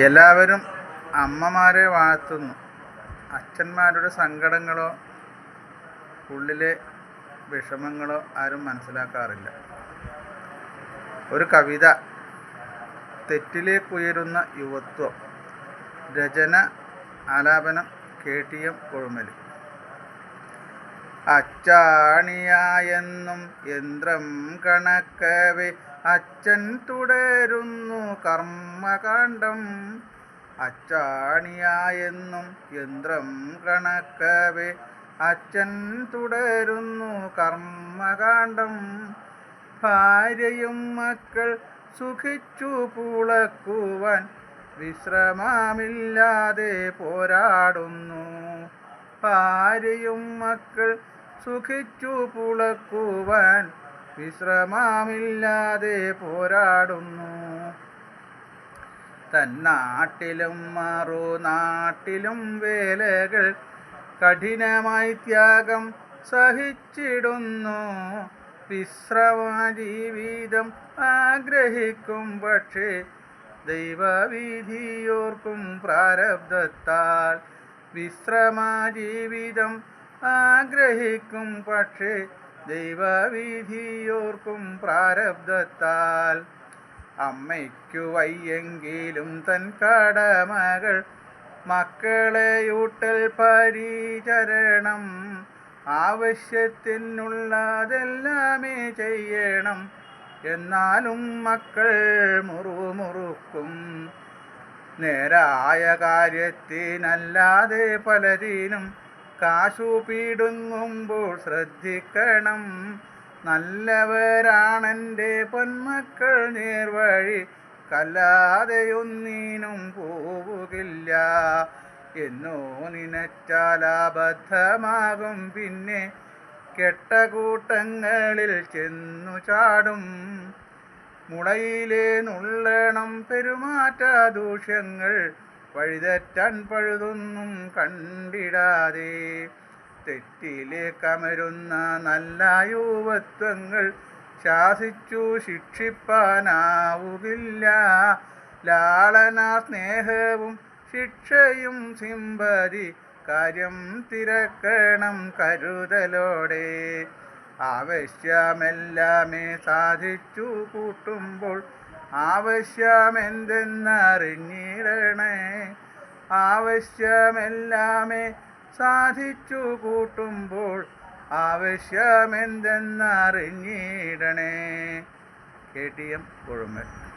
എല്ലാവരും അമ്മമാരെ വാഴ്ത്തുന്നു. അച്ഛന്മാരുടെ സങ്കടങ്ങളോ ഉള്ളിലെ വിഷമങ്ങളോ ആരും മനസ്സിലാക്കാറില്ല. ഒരു കവിത തെറ്റിലേക്കുയരുന്ന യുവത്വം രചന ആലാപനം കെ ടി എം കൊഴുമലി. അച്ചാണിയായെന്നും യന്ത്രം കണക്കവേ അച്ഛൻ തുടരുന്നു കർമ്മകാണ്ഡം അച്ചാണിയായെന്നും യന്ത്രം കണക്കവേ. അച്ഛൻ തുടരുന്നു കർമ്മകാണ്ഡം ഭാര്യയും മക്കൾ സുഖിച്ചു പുളക്കുവാൻ വിശ്രമമില്ലാതെ പോരാടുന്നു. ഭാര്യയും മക്കൾ സുഖിച്ചു പുളക്കുവാൻ വിശ്രമമില്ലാതെ പോരാടുന്നു. തന്നാട്ടിലും മറുനാട്ടിലും വേലകൾ കഠിനമായി ത്യാഗം സഹിച്ചിടുന്നു. വിശ്രമ ജീവിതം ആഗ്രഹിക്കും പക്ഷേ ദൈവവിധിയോർക്കും പ്രാരബ്ധത്താൽ വിശ്രമ ജീവിതം ആഗ്രഹിക്കും പക്ഷേ ദൈവവിധിയോർക്കും പ്രാരബ്ധത്താൽ അമ്മയ്ക്കു വയ്യെങ്കിലും തൻ കടമകൾ മക്കളെ മക്കളെയൂട്ടൽ പരിചരണം ആവശ്യത്തിനുള്ളതെല്ലാമേ ചെയ്യണം. എന്നാലും മക്കൾ മുറുമുറുക്കും. നേരായ കാര്യത്തിനല്ലാതെ പലതിനും കാശു പീടുങ്ങുമ്പോൾ ശ്രദ്ധിക്കണം. നല്ലവരാണെന്റെ പൊന്മക്കൾ നേർവഴി കല്ലാതെയൊന്നിനും പോവുകില്ല. എന്നോ നിനച്ചാൽ അബദ്ധമാകും. പിന്നെ കെട്ട കൂട്ടങ്ങളിൽ ചെന്നു ചാടും. മുളയിലെ നുള്ളണം പെരുമാറ്റ ദൂഷ്യങ്ങൾ വഴിതെറ്റാൻ പഴുതൊന്നും കണ്ടിടാതെ തെറ്റിലേക്കമരുന്ന നല്ല യുവത്വങ്ങൾ ശാസിച്ചു ശിക്ഷിപ്പാനാവുകില്ല. ലാളന സ്നേഹവും ശിക്ഷയും സിമ്പതി കാര്യം തിരക്കണം കരുതലോടെ. ആവശ്യമെല്ലാമേ സാധിച്ചു കൂട്ടുമ്പോൾ ആവശ്യമെന്തെന്നറിഞ്ഞിടണേ. ആവശ്യമെല്ലാമേ സാധിച്ചു കൂട്ടുമ്പോൾ ആവശ്യമെന്തെന്നറിഞ്ഞിടണേ. K T M Kozhumban